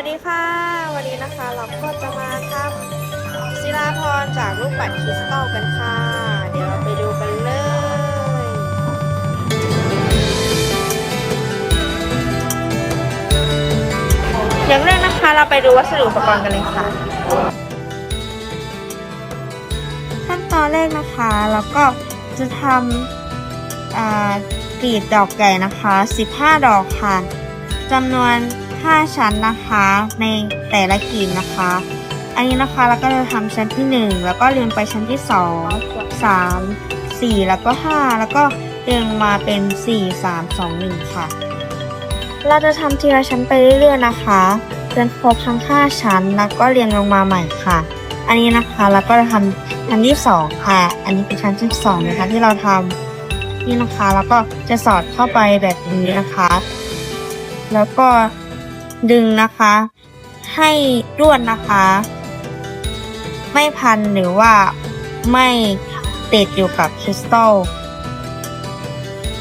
วัสดีค่ะ วันนี้นะคะเราก็จะมาทำศิลาพรจากลูกปัดคริสตัลกันค่ะ เดี๋ยวเราไปดูกันเลยอย่างแรกนะคะเราไปดูวัสดุอุปกรณ์กันเลยค่ะ ขั้นตอนแรกนะคะเราก็จะทำกรีดดอกใหญ่นะคะ 15 ดอกค่ะจำนวน 5 ชั้นนะคะ ในแต่ละกรีดนะคะ อันนี้นะคะเราก็จะทำชั้นที่ 1 แล้วก็เรียงไปชั้นที่ 2 3 4 แล้วก็ 5 แล้วก็เรียงมาเป็น 4 3 2 1 ค่ะ เราจะทำทีละชั้นไปเรื่อยๆนะคะจนครบทั้ง 5 ชั้นแล้วก็เรียงลงมาใหม่ค่ะ อันนี้นะคะเราก็จะทำชั้นที่ 2 ค่ะ อันนี้เป็นชั้นที่2นะคะที่เราทำนี่นะคะแล้วก็จะสอดเข้าไปแบบนี้นะคะ แล้วก็ ดึงนะคะ ให้รวดนะคะ ไม่พันหรือว่าไม่ติดอยู่กับคริสตัล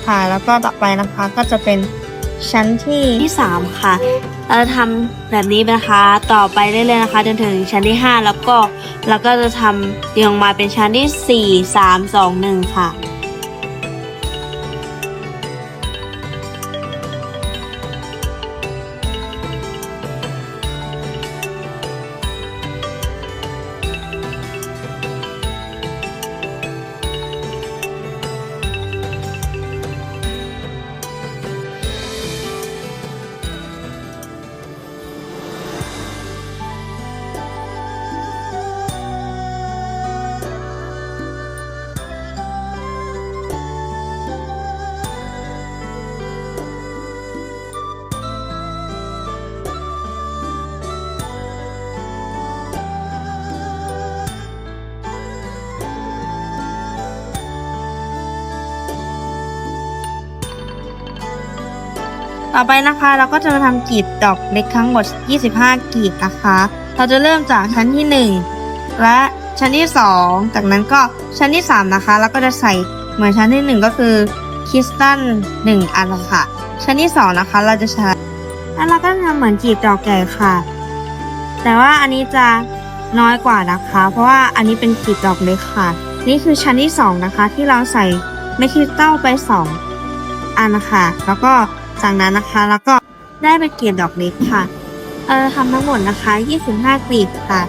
ค่ะแล้วก็ต่อไปนะคะก็จะเป็นชั้นที่ที่สามค่ะ เราจะทำแบบนี้นะคะ ต่อไปเรื่อยๆนะคะ จนถึงชั้นที่ห้าแล้วก็เราก็จะทำเรียงมาเป็นชั้นที่สี่สามสองหนึ่งค่ะ ต่อไปนะคะเราก็จะมาทำกลีบดอกเล็กทั้งหมด 25กลีบนะคะ เราจะเริ่มจากชั้นที่ 1 และชั้นที่ 2 จากนั้นก็ชั้นที่ 3 นะคะแล้วก็จะใส่เหมือนชั้นที่ 1 ก็คือคริสตัล1อันค่ะ ชั้นที่ 2 นะคะ เราจะใช้แล้วเราก็ทำเหมือนกลีบดอกใหญ่ค่ะ แต่ว่าอันนี้จะน้อยกว่านะคะ เพราะว่าอันนี้เป็นกลีบดอกเล็กค่ะ นี่คือชั้นที่ 2 นะคะ ที่เราใส่เมคริสตัลไป 2 อันนะคะ แล้วก็ จากนั้นนะคะ แล้วก็ได้ไปเกลียดดอกเล็กค่ะ เออทำทั้งหมดนะคะ 25กลีบค่ะ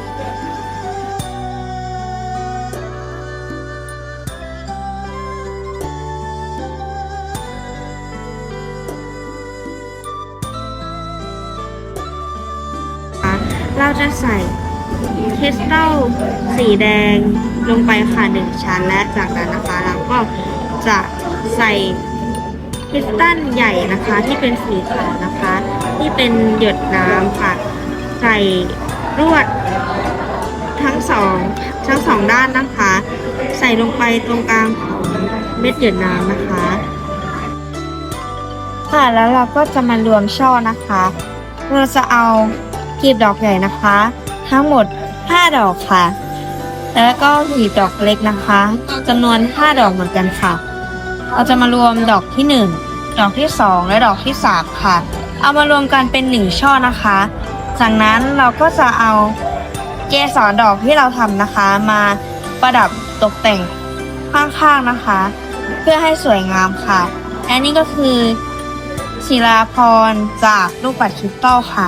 เราจะใส่คริสตัลสีแดงลงไปค่ะหนึ่งชั้นและจากนั้นนะคะเราก็จะใส่ คริสตัลใหญ่นะคะ ที่เป็นสีขาวนะคะ ที่เป็นหยดน้ำค่ะใส่ลวดทั้งสองทั้งสองด้านนะคะ ใส่ลงไปตรงกลางของเม็ดหยดน้ำนะคะ ค่ะแล้วเราก็จะมารวมช่อนะคะ เราจะเอากลีบดอกใหญ่นะคะ ทั้งหมด 5 ดอกค่ะ แล้วก็กลีบดอกเล็กนะคะจำนวน 5 ดอกเหมือนกันค่ะ เราจะมารวมดอกที่ 1 ดอกที่ 2 และดอกที่ 3 ค่ะ เอามารวมกันเป็น 1 ช่อนะคะ จากนั้นเราก็จะเอาเกสรดอกที่เราทำนะคะ มาประดับตกแต่งข้างๆนะคะ เพื่อให้สวยงามค่ะ อันนี้ก็คือศิลาพรจากลูกปัดคริสตัลค่ะ